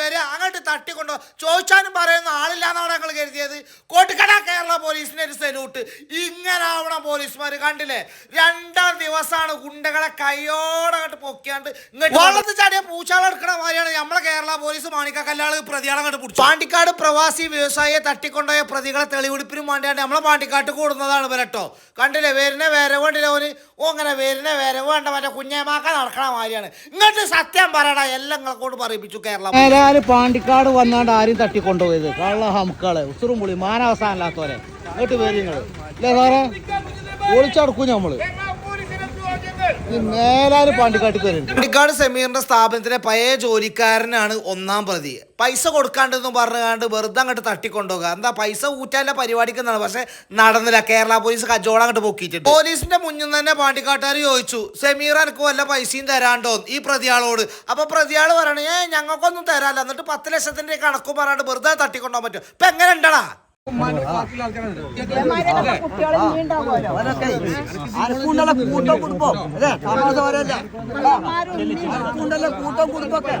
വരിക അങ്ങോട്ട് തട്ടിക്കൊണ്ടോ ചോദിച്ചാലും പറയുന്ന ആളില്ലാന്നാണ് ഞങ്ങൾ കരുതിയത്? കോട്ടിക്കട കേരള പോലീസിന് ഒരു സല്യൂട്ട്. ഇങ്ങനെ ആവണം പോലീസുമാർ കണ്ടില്ലേ? രണ്ടാം ദിവസമാണ് ഗുണ്ടകളെ കയ്യോടെ അങ്ങോട്ട് പൊക്കിയാണ്ട് ഇങ്ങോട്ട് വെള്ളത്തിൽ ചാടിയ പൂച്ചാളെടുക്കണ മാതിരിയാണ്. നമ്മളെ കേരള പോലീസ് മാണിക്ക കല്ലാൾ പ്രതികളെ അങ്ങോട്ട് പിടിച്ചു പാണ്ടിക്കാട് പ്രവാസി വ്യവസായിയെ തട്ടിക്കൊണ്ടുപോയ പ്രതികളെ തെളിവെടുപ്പിനും വേണ്ടിയാണ് നമ്മളെ പാണ്ടിക്കാട്ട് കൂടുന്നതാണ് വരട്ടോ കണ്ടില്ലേ? വരുന്ന വേറെ വേണ്ടില്ല ഓന്? ഓ അങ്ങനെ വരുന്ന വരവ് കണ്ട മറ്റേ കുഞ്ഞേമാക്ക നടക്കണ മാതിരിയാണ്. ഇങ്ങോട്ട് സത്യം പറയടാ എല്ലാം നിങ്ങളെ കൊണ്ട് പറയിപ്പിച്ചു കേരള മേലാൽ പാണ്ടിക്കാട് വന്നാണ്ട് ആരും തട്ടിക്കൊണ്ടുപോയത്. കള്ള ഹംക്കൾ ഉസുറും പുളി മാനവസാനല്ലാത്തവരെ ഇങ്ങോട്ട് പേര് നിങ്ങൾ അല്ലേ സാറേ? ഒളിച്ചടക്കും നമ്മൾ പാണ്ടിക്കാട് സെമീറിന്റെ സ്ഥാപനത്തിലെ പഴയ ജോലിക്കാരനാണ് ഒന്നാം പ്രതി. പൈസ കൊടുക്കാണ്ടെന്ന് പറഞ്ഞുകൊണ്ട് വെറുതെ അങ്ങോട്ട് തട്ടിക്കൊണ്ടുപോകുക എന്താ പൈസ ഊറ്റാനുള്ള പരിപാടിക്ക് എന്നാണ് പക്ഷെ നടന്നില്ല. കേരള പോലീസ് കച്ചവടം അങ്ങോട്ട് പൊക്കിയിട്ടുണ്ട്. പോലീസിന്റെ മുന്നിൽ തന്നെ പാണ്ടിക്കാട്ടുകാർ ചോദിച്ചു സെമീർ എനിക്ക് വല്ല പൈസയും തരാണ്ടോ? ഈ പ്രതിയാളോട്. അപ്പൊ പ്രതിയാൾ പറയണേ ഞങ്ങൾക്കൊന്നും തരാല്ല എന്നിട്ട് പത്ത് ലക്ഷത്തിന്റെ കണക്കും പറഞ്ഞിട്ട് വെറുതെ തട്ടിക്കൊണ്ടുപോകാൻ പറ്റും ഇപ്പൊ എങ്ങനെ ഉണ്ടടാ? ആർക്കുണ്ടല്ലോ കൂട്ടം കുടുംബം അല്ലേ താമസവരല്ല ആർക്കുണ്ടല്ലോ കൂട്ടം കുടുംബമൊക്കെ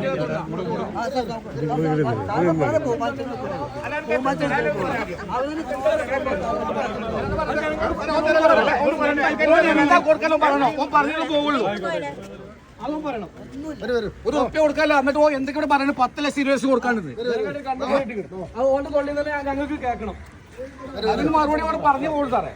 ഒരു ഉറപ്പ് കൊടുക്കാല്ല എന്നിട്ട് ഓ എന്തൊക്കെ പറയണ പത്ത് ലക്ഷം ഇരുപത് ലക്ഷം കൊടുക്കാണ്ട് അതുകൊണ്ട് കൊള്ളുന്നത് ഞങ്ങൾക്ക് കേൾക്കണം. അതിന് മറുപടി അവിടെ പറഞ്ഞു പോകും സാറേ.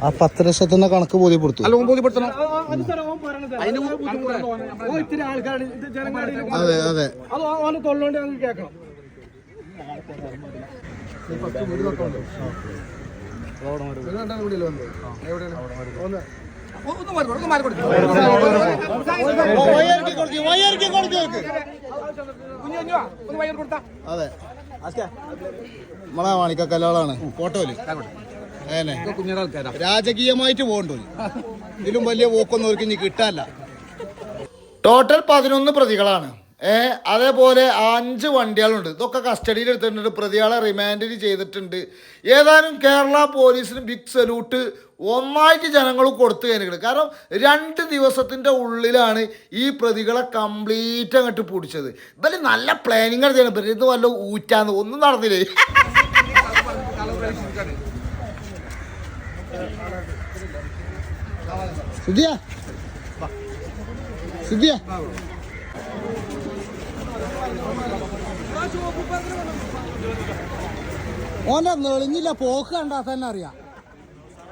ആ. പത്ത് ലക്ഷത്തിന്റെ കണക്ക് ബോധ്യപ്പെടുത്തു. അല്ല അതെ ബോധ്യപ്പെടുത്തണം അതിന് തൊള്ളോണ്ട് ഓ ഇത്തിരി ഓന് തൊള്ളുകൊണ്ട് ഞങ്ങൾക്ക് കേൾക്കണം ഒന്ന്. മാറി ഒന്ന് മാറി കൊടുക്ക്. ഒന്ന് വയർ കൊടുത്താ. അതെ. നമ്മളെ ഫോട്ടോയിൽ. രാജകീയമായിട്ട് പോകണ്ടോ ഇതിലും വലിയ പോക്കൊന്നും അവർക്ക് ഇനി കിട്ടാല്ല ടോട്ടൽ പതിനൊന്ന് പ്രതികളാണ്. അതേപോലെ അഞ്ച് വണ്ടികളുണ്ട്. ഇതൊക്കെ കസ്റ്റഡിയിൽ എടുത്തിട്ടുണ്ട്. പ്രതികളെ റിമാൻഡ് ചെയ്തിട്ടുണ്ട്. ഏതായാലും കേരള പോലീസിന് ബിഗ് സല്യൂട്ട് ഒന്നായിട്ട് ജനങ്ങൾ കൊടുത്തു കഴിഞ്ഞു കാരണം രണ്ട് ദിവസത്തിന്റെ ഉള്ളിലാണ് ഈ പ്രതികളെ കംപ്ലീറ്റ് അങ്ങോട്ട് പിടിച്ചത്. ഇവർ നല്ല പ്ലാനിങ് ഇവർ ഇത് വല്ല ഊറ്റാന്ന് ഒന്നും നടന്നില്ലേ? സിദ്ധിയ? സിദ്ധിയ? ഓന്റെ നെളിഞ്ഞില്ല പോക്ക് കണ്ടാ തന്നെ അറിയാം.